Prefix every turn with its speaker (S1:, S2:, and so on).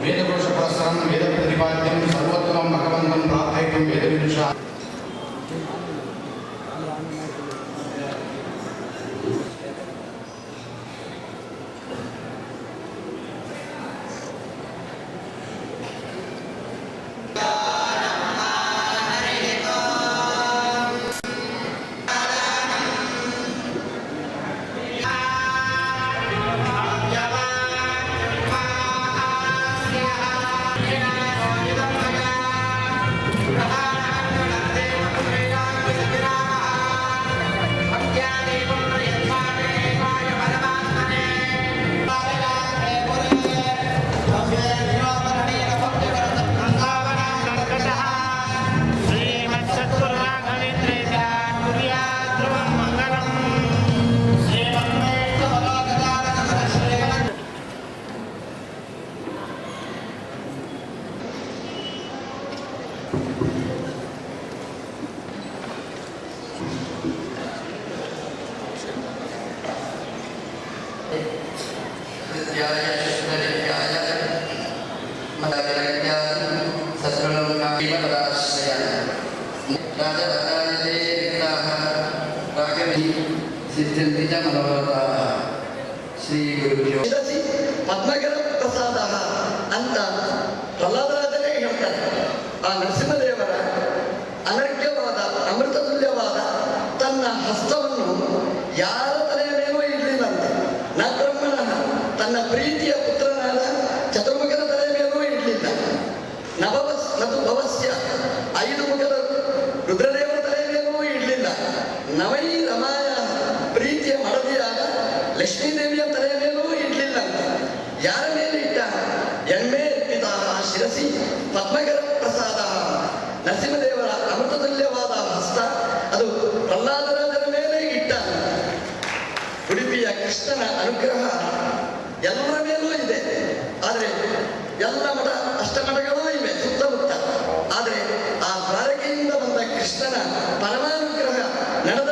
S1: వేదకోశ ప్రసరం వేద ప్రతిపాద్యం Sistem kita
S2: melalui si guru. Kita sih, patnagar kesal. ನರಸಿಂಹದೇವರ ಅನರ್ಘ್ಯವಾದ ತನ್ನ ಹಸ್ತವನ್ನು ಯಾರ ತಲೆಯ ಮೇಲೂ ಇಡಲಿಲ್ಲಂತೆ. ನ ಬ್ರಹ್ಮಣ ತನ್ನ ಪ್ರೀತಿಯ ಪುತ್ರನಾದ ಚತುರ್ಮುಖನ ತಲೆಯ ಮೇಲೂ ಇಡಲಿಲ್ಲ. ನಭವಸ್ ನತು ಭವಸ್ಯ ಐದು ಮುಖದ ರುದ್ರದೇವರ ತಲೆಯ ಮೇಲೂ ಇಡಲಿಲ್ಲ. ನವೈ ರಮಾಯ ಪ್ರೀತಿಯ ಮಡದಿಯಾದ ಲಕ್ಷ್ಮೀದೇವಿಯ ತಲೆಯ ಮೇಲೂ ಇಡಲಿಲ್ಲ ಯಾರ ಮೇಲೆ ಇಟ್ಟ? ಎಣ್ಣೆ ಅರ್ಪಿತ ಶಿರಸಿ ಪದ್ಮಗರ ನರಸಿಂಹದೇವರ ಅಮೃತತುಲ್ಯವಾದ ಹಸ್ತ, ಅದು ಪ್ರಹ್ಲಾದರಾಜರ ಮೇಲೆ ಇಟ್ಟ ಉಡುಪಿಯ ಕೃಷ್ಣನ ಅನುಗ್ರಹ ಎಲ್ಲರ ಮೇಲೂ ಇದೆ. ಆದರೆ ಎಲ್ಲ ಮಠ ಅಷ್ಟಮಠಗಳ